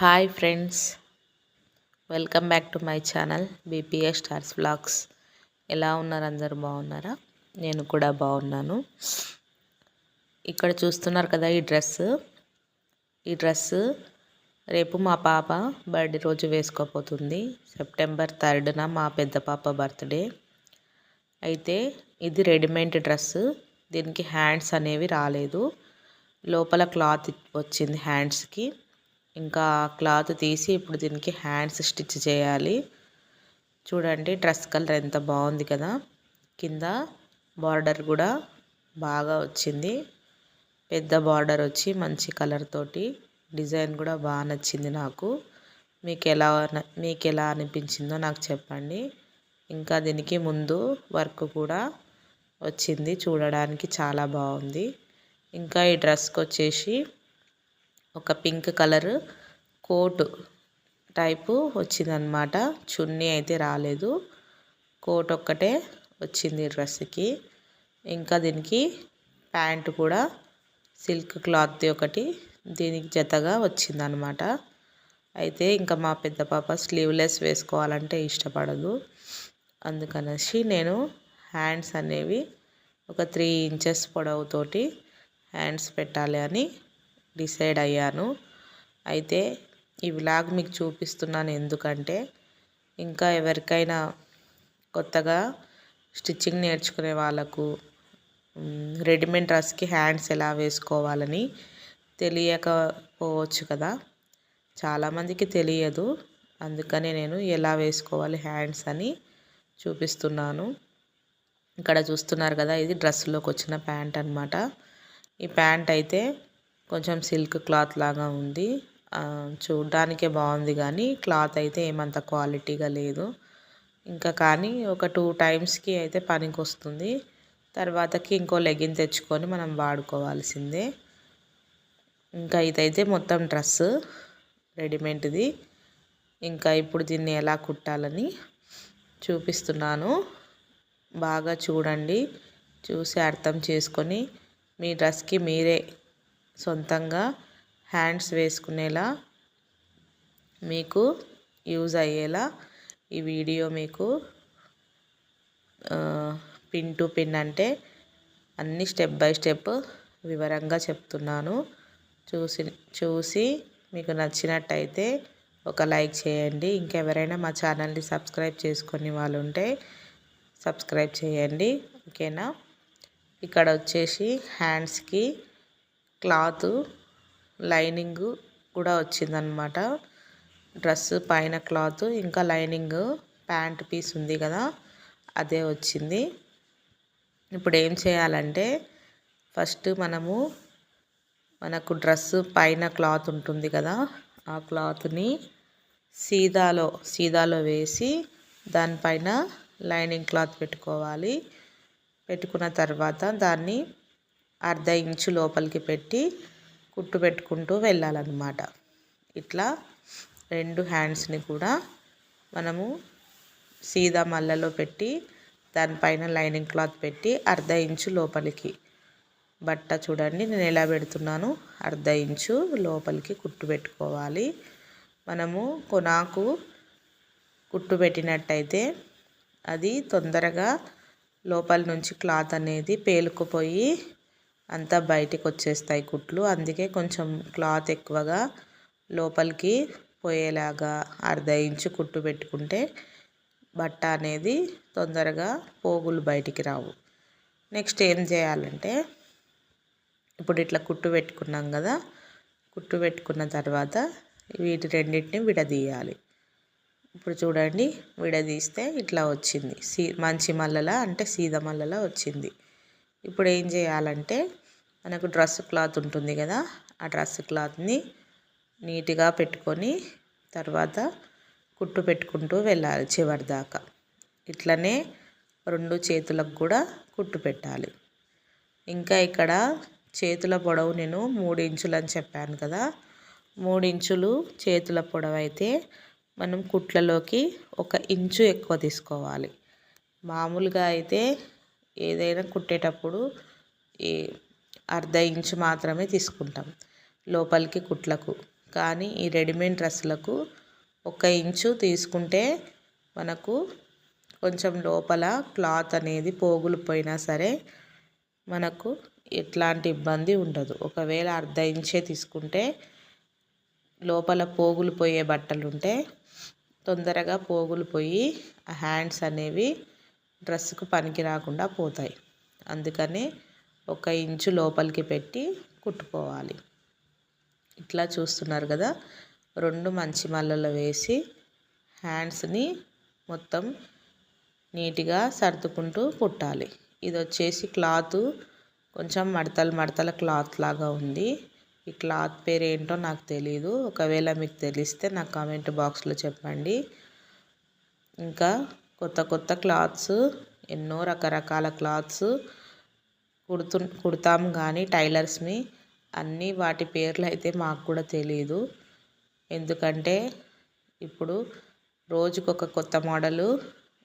Hi friends welcome back to my channel BPS stars vlogs ఎలా ఉన్నారు అందరు? బాగున్నారా? నేను కూడా బాగున్నాను. ఇక్కడ చూస్తున్నారు కదా ఈ డ్రెస్. ఈ డ్రెస్ రేపు మా పాప బర్త్డే రోజు వేసుకోపోతుంది సెప్టెంబర్ థర్డ్న మా పెద్ద పాప బర్త్డే. అయితే ఇది రెడీమేడ్ డ్రెస్. దీనికి హ్యాండ్స్ అనేవి రాలేదు. లోపల క్లాత్ వచ్చింది హ్యాండ్స్కి. ఇంకా క్లాత్ తీసి ఇప్పుడు దీనికి హ్యాండ్స్ స్టిచ్ చేయాలి. చూడండి డ్రెస్ కలర్ ఎంత బాగుంది కదా. కింద బార్డర్ కూడా బాగా వచ్చింది. పెద్ద బార్డర్ వచ్చి మంచి కలర్ తోటి డిజైన్ కూడా బాగా నచ్చింది నాకు. మీకు ఎలా మీకు ఎలా అనిపించిందో నాకు చెప్పండి. ఇంకా దీనికి ముందు వర్క్ కూడా వచ్చింది. చూడడానికి చాలా బాగుంది. ఇంకా ఈ డ్రెస్కి వచ్చేసి ఒక పింక్ కలర్ కోట్ టైపు వచ్చిందనమాట చున్నీ అయితే రాలేదు. కోట్ ఒక్కటే వచ్చింది డ్రెస్కి ఇంకా దీనికి ప్యాంట్ కూడా సిల్క్ క్లాత్ ఒకటి దీనికి జతగా వచ్చిందనమాట అయితే ఇంకా మా పెద్ద పాప స్లీవ్లెస్ వేసుకోవాలంటే ఇష్టపడదు. అందుకనేసి నేను హ్యాండ్స్ అనేవి ఒక త్రీ ఇంచెస్ పొడవుతోటి హ్యాండ్స్ పెట్టాలి అని డిసైడ్ అయ్యాను. అయితే ఈ వ్లాగ్ మీకు చూపిస్తున్నాను ఎందుకంటే ఇంకా ఎవరికైనా కొత్తగా స్టిచ్చింగ్ నేర్చుకునే వాళ్ళకు రెడీమేడ్ డ్రెస్కి హ్యాండ్స్ ఎలా వేసుకోవాలని తెలియకపోవచ్చు కదా. చాలామందికి తెలియదు. అందుకనే నేను ఎలా వేసుకోవాలి హ్యాండ్స్ అని చూపిస్తున్నాను. ఇక్కడ చూస్తున్నారు కదా ఇది డ్రెస్సులోకి వచ్చిన ప్యాంట్ అనమాట ఈ ప్యాంట్ అయితే కొంచెం సిల్క్ క్లాత్ లాగా ఉంది. చూడ్డానికే బాగుంది కానీ క్లాత్ అయితే ఏమంత క్వాలిటీగా లేదు. ఇంకా కానీ ఒక టూ టైమ్స్కి అయితే పనికి వస్తుంది తర్వాతకి ఇంకో లెగిన్ తెచ్చుకొని మనం వాడుకోవాల్సిందే. ఇంకా ఇదైతే మొత్తం డ్రెస్ రెడీమేడ్ది. ఇంకా ఇప్పుడు దీన్ని ఎలా కుట్టాలని చూపిస్తున్నాను. బాగా చూడండి. చూసి అర్థం చేసుకొని మీ డ్రెస్కి మీరే సొంతంగా హ్యాండ్స్ వేసుకునేలా మీకు యూజ్ అయ్యేలా ఈ వీడియో మీకు పిన్ టు పిన్ అంటే అన్ని స్టెప్ బై స్టెప్ వివరంగా చెప్తున్నాను. చూసి చూసి మీకు నచ్చినట్టయితే ఒక లైక్ చేయండి. ఇంకెవరైనా మా ఛానల్ని సబ్స్క్రైబ్ చేసుకునే వాళ్ళు ఉంటే సబ్స్క్రైబ్ చేయండి. ఓకేనా? ఇక్కడ వచ్చేసి హ్యాండ్స్కి క్లాత్ లైనింగ్ కూడా వచ్చిందనమాట డ్రెస్ పైన క్లాత్ ఇంకా లైనింగ్ ప్యాంట్ పీస్ ఉంది కదా అదే వచ్చింది. ఇప్పుడు ఏం చేయాలంటే ఫస్ట్ మనము మనకు డ్రెస్ పైన క్లాత్ ఉంటుంది కదా ఆ క్లాత్ని సీదాలో సీదాలో వేసి దానిపైన లైనింగ్ క్లాత్ పెట్టుకోవాలి. పెట్టుకున్న తర్వాత దాన్ని అర్ధ ఇంచు లోపలికి పెట్టి కుట్టు పెట్టుకుంటూ వెళ్ళాలన్నమాట. ఇట్లా రెండు హ్యాండ్స్ని కూడా మనము సీదా మల్లలో పెట్టి దానిపైన లైనింగ్ క్లాత్ పెట్టి అర్ధ ఇంచు లోపలికి. బట్ట చూడండి నేను ఎలా పెడుతున్నాను? అర్ధ ఇంచు లోపలికి కుట్టు పెట్టుకోవాలి. మనము కొనాకు కుట్టు పెట్టినట్టయితే అది తొందరగా లోపల నుంచి క్లాత్ అనేది పేలుకుపోయి అంతా బయటికి వచ్చేస్తాయి కుట్లు. అందుకే కొంచెం క్లాత్ ఎక్కువగా లోపలికి పోయేలాగా అర్ధ ఇంచు కుట్టు పెట్టుకుంటే బట్ట అనేది తొందరగా పోగులు బయటికి రావు. నెక్స్ట్ ఏం చేయాలంటే ఇప్పుడు ఇట్లా కుట్టు పెట్టుకున్నాం కదా కుట్టు పెట్టుకున్న తర్వాత వీటి రెండింటిని విడదీయాలి. ఇప్పుడు చూడండి విడదీస్తే ఇట్లా వచ్చింది. సీ మంచి మల్లల అంటే సీద మల్లల వచ్చింది. ఇప్పుడు ఏం చేయాలంటే మనకు డ్రెస్ క్లాత్ ఉంటుంది కదా ఆ డ్రెస్ క్లాత్ని నీట్గా పెట్టుకొని తర్వాత కుట్టు పెట్టుకుంటూ వెళ్ళాలి చివరి దాకా. ఇట్లనే రెండు చేతులకు కూడా కుట్టు పెట్టాలి. ఇంకా ఇక్కడ చేతుల పొడవు నేను మూడు ఇంచులు అని చెప్పాను కదా మూడు ఇంచులు చేతుల పొడవు అయితే మనం కుట్లలోకి ఒక ఇంచు ఎక్కువ తీసుకోవాలి. మామూలుగా అయితే ఏదైనా కుట్టేటప్పుడు ఈ అర్ధ ఇంచు మాత్రమే తీసుకుంటాం. లోపలికి కుట్లకు. కానీ ఈ రెడీమేడ్ డ్రెస్సులకు ఒక ఇంచు తీసుకుంటే మనకు కొంచెం లోపల క్లాత్ అనేది పోగులు పోయినా సరే మనకు ఎట్లాంటి ఇబ్బంది ఉండదు. ఒకవేళ అర్ధ ఇంచే తీసుకుంటే లోపల పోగులు పోయే బట్టలు ఉంటే తొందరగా పోగులు పోయి ఆ హ్యాండ్స్ అనేవి డ్రెస్సుకు పనికి రాకుండా పోతాయి. అందుకని ఒక ఇంచు లోపలికి పెట్టి కుట్టుకోవాలి. ఇట్లా చూస్తున్నారు కదా రెండు మంచి మల్లలు వేసి హ్యాండ్స్ని మొత్తం నీట్గా సర్దుకుంటూ కుట్టాలి. ఇది వచ్చేసి క్లాత్ కొంచెం మడతలు మడతల క్లాత్ లాగా ఉంది. ఈ క్లాత్ పేరు ఏంటో నాకు తెలీదు. ఒకవేళ మీకు తెలిస్తే నాకు కామెంట్ బాక్స్లో చెప్పండి. ఇంకా కొత్త కొత్త క్లాత్స్ ఎన్నో రకరకాల క్లాత్స్ కుడుతు కుడతాం కానీ టైలర్స్ని అన్నీ వాటి పేర్లు అయితే మాకు కూడా తెలియదు ఎందుకంటే ఇప్పుడు రోజుకొక కొత్త మోడలు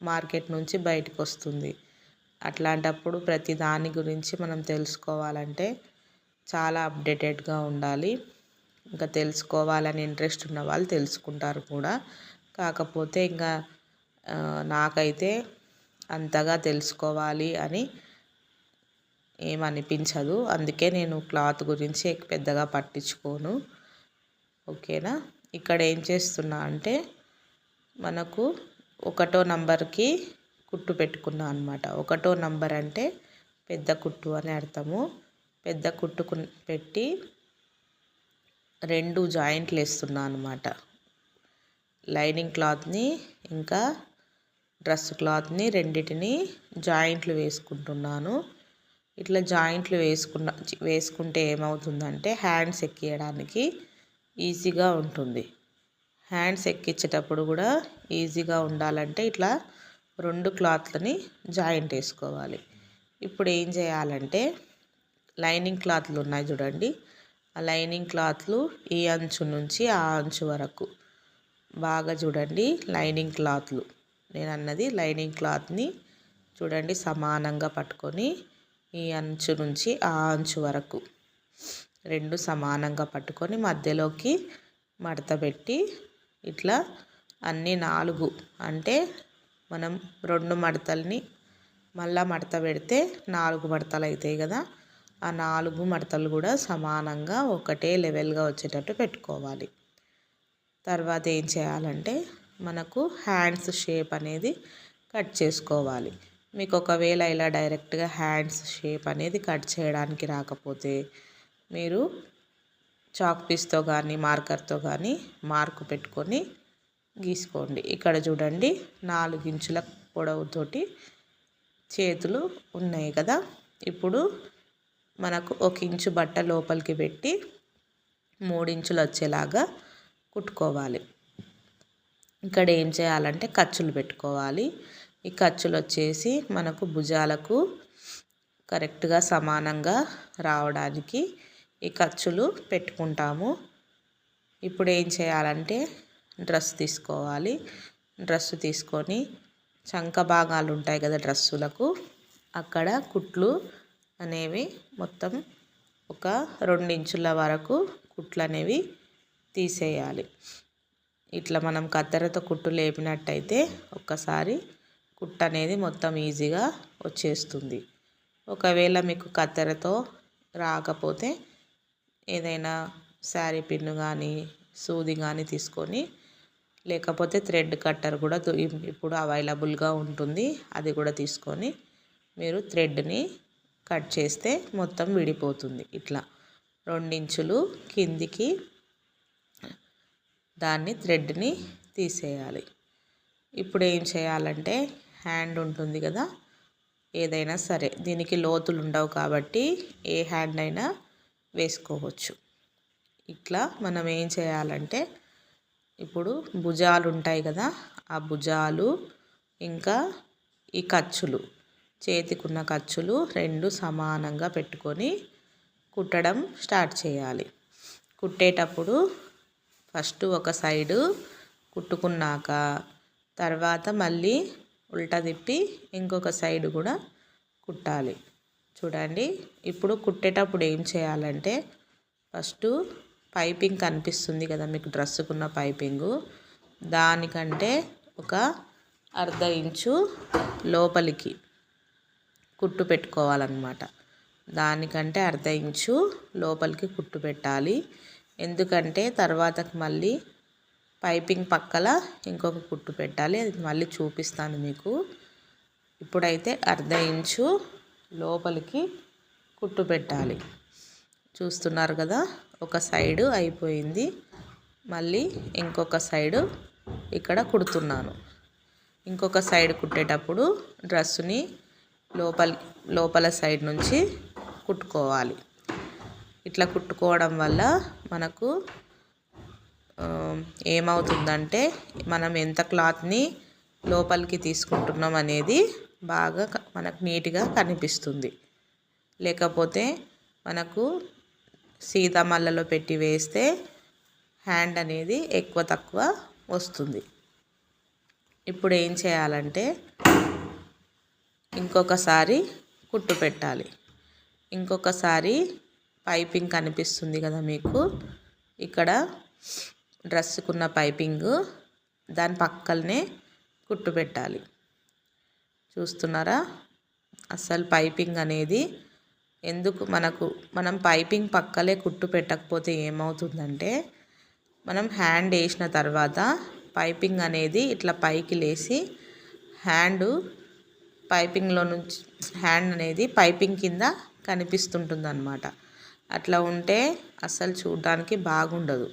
మార్కెట్ నుంచి బయటకు వస్తుంది అట్లాంటప్పుడు ప్రతి దాని గురించి మనం తెలుసుకోవాలంటే చాలా అప్డేటెడ్గా ఉండాలి. ఇంకా తెలుసుకోవాలని ఇంట్రెస్ట్ ఉన్న వాళ్ళు తెలుసుకుంటారు కూడా. కాకపోతే ఇంకా నాకైతే అంతగా తెలుసుకోవాలి అని ఏమనిపించదు. అందుకే నేను క్లాత్ గురించి పెద్దగా పట్టించుకోను. ఓకేనా? ఇక్కడ ఏం చేస్తున్నా అంటే మనకు ఒకటో నంబర్కి కుట్టు పెట్టుకున్నా అనమాట ఒకటో నంబర్ అంటే పెద్ద కుట్టు అని అర్థము. పెద్ద కుట్టుకు పెట్టి రెండు జాయింట్లు వేస్తున్నా అనమాట లైనింగ్ క్లాత్ని ఇంకా డ్రెస్ క్లాత్ని రెండిటిని జాయింట్లు వేసుకుంటున్నాను. ఇట్లా జాయింట్లు వేసుకున్న వేసుకుంటే ఏమవుతుందంటే హ్యాండ్స్ ఎక్కియడానికి ఈజీగా ఉంటుంది. హ్యాండ్స్ ఎక్కించేటప్పుడు కూడా ఈజీగా ఉండాలంటే ఇట్లా రెండు క్లాత్లని జాయింట్ వేసుకోవాలి. ఇప్పుడు ఏం చేయాలంటే లైనింగ్ క్లాత్లు ఉన్నాయి చూడండి. ఆ లైనింగ్ క్లాత్లు ఈ అంచు నుంచి ఆ అంచు వరకు. బాగా చూడండి లైనింగ్ క్లాత్లు. నేను అన్నది లైనింగ్ క్లాత్ని చూడండి సమానంగా పట్టుకొని ఈ అంచు నుంచి ఆ అంచు వరకు రెండు సమానంగా పట్టుకొని మధ్యలోకి మడత పెట్టి ఇట్లా అన్ని నాలుగు అంటే మనం రెండు మడతల్ని మళ్ళా మడత పెడితే నాలుగు మడతలు అవుతాయి కదా. ఆ నాలుగు మడతలు కూడా సమానంగా ఒకటే లెవెల్గా వచ్చేటట్టు పెట్టుకోవాలి. తర్వాత ఏం చేయాలంటే మనకు హ్యాండ్స్ షేప్ అనేది కట్ చేసుకోవాలి. మీకు ఒకవేళ ఇలా డైరెక్ట్గా హ్యాండ్స్ షేప్ అనేది కట్ చేయడానికి రాకపోతే మీరు చాక్ పీస్తో కానీ మార్కర్తో కానీ మార్కు పెట్టుకొని గీసుకోండి. ఇక్కడ చూడండి నాలుగు ఇంచుల పొడవుతోటి చేతులు ఉన్నాయి కదా. ఇప్పుడు మనకు ఒక ఇంచు బట్ట లోపలికి పెట్టి మూడించులు వచ్చేలాగా కుట్టుకోవాలి. ఇక్కడ ఏం చేయాలంటే ఖర్చులు పెట్టుకోవాలి. ఈ ఖర్చులు వచ్చేసి మనకు భుజాలకు కరెక్ట్గా సమానంగా రావడానికి ఈ ఖర్చులు పెట్టుకుంటాము. ఇప్పుడు ఏం చేయాలంటే డ్రెస్ తీసుకోవాలి. డ్రెస్ తీసుకొని చంక భాగాలు ఉంటాయి కదా డ్రెస్సులకు అక్కడ కుట్లు అనేవి మొత్తం ఒక రెండించుల వరకు కుట్లు అనేవి తీసేయాలి. ఇట్లా మనం కత్తెరతో కుట్టు లేపినట్టయితే ఒక్కసారి కుట్ అనేది మొత్తం ఈజీగా వచ్చేస్తుంది. ఒకవేళ మీకు కత్తెరతో రాకపోతే ఏదైనా శారీ పిన్ను కానీ సూది కానీ తీసుకొని లేకపోతే థ్రెడ్ కట్టర్ కూడా ఇప్పుడు అవైలబుల్గా ఉంటుంది. అది కూడా తీసుకొని మీరు థ్రెడ్ని కట్ చేస్తే మొత్తం విడిపోతుంది ఇట్లా. రెండించులు కిందికి దాన్ని థ్రెడ్ని తీసేయాలి. ఇప్పుడు ఏం చేయాలంటే హ్యాండ్ ఉంటుంది కదా? ఏదైనా సరే దీనికి లోతులు ఉండవు కాబట్టి ఏ హ్యాండ్ అయినా వేసుకోవచ్చు. ఇట్లా మనం ఏం చేయాలంటే ఇప్పుడు భుజాలు ఉంటాయి కదా ఆ భుజాలు ఇంకా ఈ ఖర్చులు చేతికున్న ఖర్చులు రెండు సమానంగా పెట్టుకొని కుట్టడం స్టార్ట్ చేయాలి. కుట్టేటప్పుడు ఫస్ట్ ఒక సైడు కుట్టుకున్నాక తర్వాత మళ్ళీ ఉల్టా తిప్పి ఇంకొక సైడ్ కూడా కుట్టాలి. చూడండి ఇప్పుడు కుట్టేటప్పుడు ఏం చేయాలంటే ఫస్ట్ పైపింగ్ కనిపిస్తుంది కదా మీకు డ్రెస్సుకున్న పైపింగు. దానికంటే ఒక అర్ధ ఇంచు లోపలికి కుట్టు పెట్టుకోవాలన్నమాట. దానికంటే అర్ధ ఇంచు లోపలికి కుట్టు పెట్టాలి. ఎందుకంటే తర్వాతకి మళ్ళీ పైపింగ్ పక్కల ఇంకొక కుట్టు పెట్టాలి. అది మళ్ళీ చూపిస్తాను మీకు. ఇప్పుడైతే అర్ధ ఇంచు లోపలికి కుట్టు పెట్టాలి. చూస్తున్నారు కదా ఒక సైడు అయిపోయింది. మళ్ళీ ఇంకొక సైడు ఇక్కడ కుడుతున్నాను. ఇంకొక సైడ్ కుట్టేటప్పుడు డ్రెస్సుని లోపల లోపల సైడ్ నుంచి కుట్టుకోవాలి. ఇట్లా కుట్టుకోవడం వల్ల మనకు ఏమవుతుందంటే మనం ఎంత క్లాత్ని లోపలికి తీసుకుంటున్నాం అనేది బాగా మనకు నీట్గా కనిపిస్తుంది. లేకపోతే మనకు సీతామల్లలో పెట్టి వేస్తే హ్యాండ్ అనేది ఎక్కువ తక్కువ వస్తుంది. ఇప్పుడు ఏం చేయాలంటే ఇంకొకసారి కుట్టు పెట్టాలి. ఇంకొకసారి పైపింగ్ కనిపిస్తుంది కదా మీకు. ఇక్కడ డ్రెస్సుకున్న పైపింగ్ దాని పక్కనే కుట్టు పెట్టాలి. చూస్తున్నారా? అసలు పైపింగ్ అనేది ఎందుకు మనకు మనం పైపింగ్ పక్కలే కుట్టు పెట్టకపోతే ఏమవుతుందంటే మనం హ్యాండ్ వేసిన తర్వాత పైపింగ్ అనేది ఇట్లా పైకి లేచి హ్యాండ్ పైపింగ్లో నుంచి హ్యాండ్ అనేది పైపింగ్ కింద కనిపిస్తుంటుంది అట్లా ఉంటే అస్సలు చూడడానికి బాగుండదు.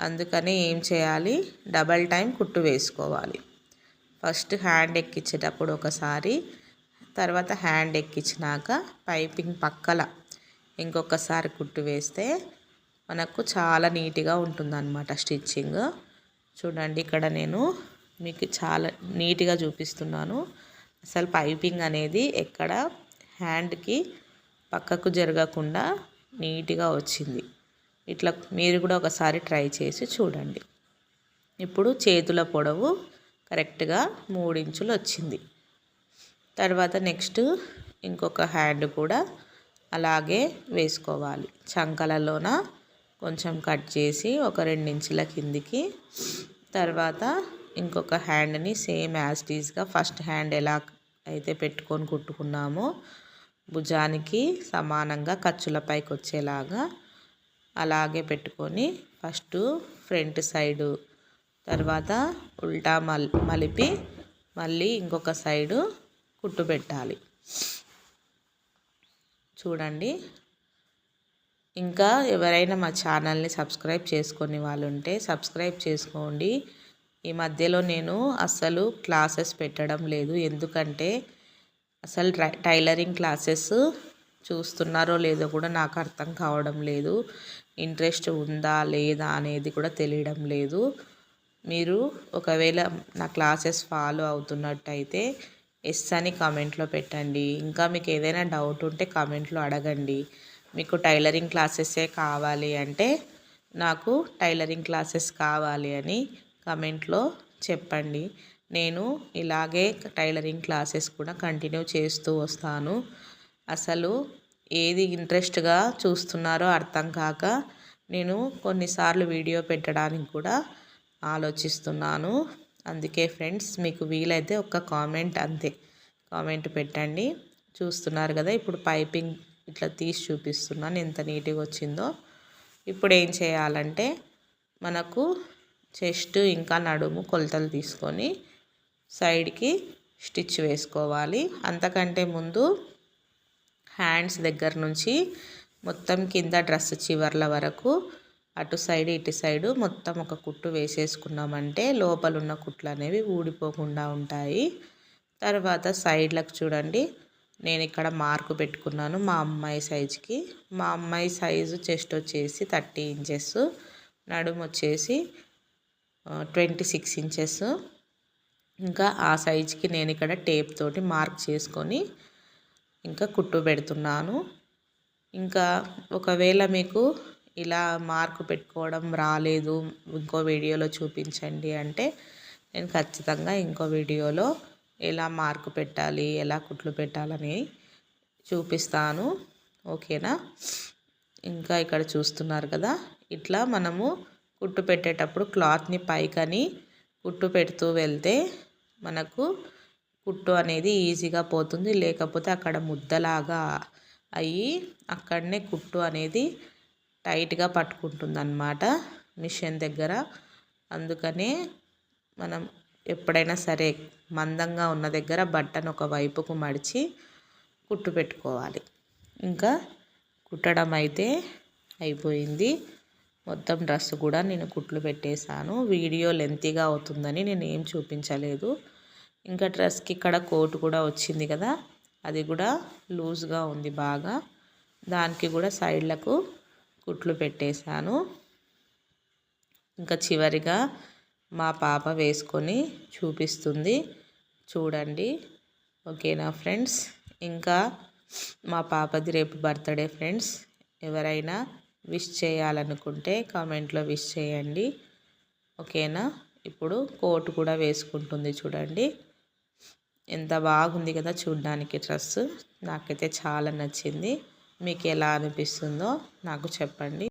అందుకని ఏం చేయాలి? డబల్ టైం కుట్టు వేసుకోవాలి. ఫస్ట్ హ్యాండ్ ఎక్కించేటప్పుడు ఒకసారి తర్వాత హ్యాండ్ ఎక్కించినాక పైపింగ్ పక్కల ఇంకొకసారి కుట్టు వేస్తే మనకు చాలా నీట్గా ఉంటుందన్నమాట స్టిచ్చింగ్. చూడండి ఇక్కడ నేను మీకు చాలా నీట్గా చూపిస్తున్నాను. అసలు పైపింగ్ అనేది ఎక్కడ హ్యాండ్కి పక్కకు జరగకుండా నీట్గా వచ్చింది. ఇట్లా మీరు కూడా ఒకసారి ట్రై చేసి చూడండి. ఇప్పుడు చేతుల పొడవు కరెక్ట్గా మూడించులు వచ్చింది. తర్వాత నెక్స్ట్ ఇంకొక హ్యాండ్ కూడా అలాగే వేసుకోవాలి. చంకలలోన కొంచెం కట్ చేసి ఒక రెండించుల కిందికి తర్వాత ఇంకొక హ్యాండ్ని సేమ్ యాస్టీస్గా ఫస్ట్ హ్యాండ్ ఎలా అయితే పెట్టుకొని కుట్టుకున్నామో భుజానికి సమానంగా ఖర్చుల పైకి వచ్చేలాగా అలాగే పెట్టుకొని ఫస్ట్ ఫ్రంట్ సైడు తర్వాత ఉల్టా మల్ మలిపి మళ్ళీ ఇంకొక సైడు కుట్టు పెట్టాలి. చూడండి. ఇంకా ఎవరైనా మా ఛానల్ని సబ్స్క్రైబ్ చేసుకొని వాళ్ళు ఉంటే సబ్స్క్రైబ్ చేసుకోండి. ఈ మధ్యలో నేను అస్సలు క్లాసెస్ పెట్టడం లేదు. ఎందుకంటే అసలు టైలరింగ్ క్లాసెస్ చూస్తున్నారో లేదో కూడా నాకు అర్థం కావడం లేదు. ఇంట్రెస్ట్ ఉందా లేదా అనేది కూడా తెలియడం లేదు. మీరు ఒకవేళ నా క్లాసెస్ ఫాలో అవుతున్నట్టయితే ఎస్ అని కామెంట్లో పెట్టండి. ఇంకా మీకు ఏదైనా డౌట్ ఉంటే కామెంట్లో అడగండి. మీకు టైలరింగ్ క్లాసెసే కావాలి అంటే నాకు టైలరింగ్ క్లాసెస్ కావాలి అని కమెంట్లో చెప్పండి. నేను ఇలాగే టైలరింగ్ క్లాసెస్ కూడా కంటిన్యూ చేస్తూ వస్తాను. అసలు ఏది ఇంట్రెస్ట్గా చూస్తున్నారో అర్థం కాక నేను కొన్నిసార్లు వీడియో పెట్టడానికి కూడా ఆలోచిస్తున్నాను. అందుకే ఫ్రెండ్స్ మీకు వీలైతే ఒక కామెంట్ అంతే. కామెంట్ పెట్టండి. చూస్తున్నారు కదా ఇప్పుడు పైపింగ్ ఇట్లా తీసి చూపిస్తున్నాను ఎంత నీట్గా వచ్చిందో. ఇప్పుడు ఏం చేయాలంటే మనకు చెస్ట్ ఇంకా నడుము కొలతలు తీసుకొని సైడ్కి స్టిచ్ వేసుకోవాలి. అంతకంటే ముందు హ్యాండ్స్ దగ్గర నుంచి మొత్తం కింద డ్రెస్ చివర్ల వరకు అటు సైడ్ ఇటు సైడ్ మొత్తం ఒక కుట్టు వేసేసుకున్నామంటే లోపల ఉన్న కుట్లు అనేవి ఊడిపోకుండా ఉంటాయి. తర్వాత సైడ్లకు చూడండి నేను ఇక్కడ మార్కు పెట్టుకున్నాను మా అమ్మాయి సైజుకి. మా అమ్మాయి సైజు చెస్ట్ వచ్చేసి థర్టీ ఇంచెస్ నడుము వచ్చేసి ట్వంటీ సిక్స్ ఇంచెస్. ఇంకా ఆ సైజుకి నేను ఇక్కడ టేప్ తోటి మార్క్ చేసుకొని ఇంకా కుట్టు పెడుతున్నాను. ఇంకా ఒకవేళ మీకు ఇలా మార్కు పెట్టుకోవడం రాలేదు ఇంకో వీడియోలో చూపించండి అంటే నేను ఖచ్చితంగా ఇంకో వీడియోలో ఎలా మార్కు పెట్టాలి ఎలా కుట్లు పెట్టాలని చూపిస్తాను. ఓకేనా? ఇంకా ఇక్కడ చూస్తున్నారు కదా ఇట్లా మనము కుట్టు పెట్టేటప్పుడు క్లాత్ని పైకని కుట్టు పెడుతూ వెళ్తే మనకు కుట్టు అనేది ఈజీగా పోతుంది. లేకపోతే అక్కడ ముద్దలాగా అయ్యి అక్కడనే కుట్టు అనేది టైట్గా పట్టుకుంటుంది అన్నమాట మిషన్ దగ్గర. అందుకనే మనం ఎప్పుడైనా సరే మందంగా ఉన్న దగ్గర బట్టను ఒక వైపుకు మడిచి కుట్టు పెట్టుకోవాలి. ఇంకా కుట్టడం అయితే అయిపోయింది. మొత్తం డ్రెస్ కూడా నేను కుట్లు పెట్టేశాను. వీడియో లెంతీగా అవుతుందని నేను ఏం చూపించలేదు. ఇంకా డ్రెస్కి ఇక్కడ కోట్ కూడా వచ్చింది కదా అది కూడా లూజ్గా ఉంది బాగా. దానికి కూడా సైడ్లకు కుట్లు పెట్టేశాను. ఇంకా చివరిగా మా పాప వేసుకొని చూపిస్తుంది. చూడండి ఓకేనా ఫ్రెండ్స్? ఇంకా మా పాపది రేపు బర్త్డే ఫ్రెండ్స్. ఎవరైనా విష్ చేయాలనుకుంటే కామెంట్లో విష్ చేయండి. ఓకేనా? ఇప్పుడు కోట్ కూడా వేసుకుంటుంది చూడండి. ఎంత బాగుంది కదా చూడ్డానికి డ్రెస్ నాకైతే చాలా నచ్చింది. మీకు ఎలా అనిపిస్తుందో నాకు చెప్పండి.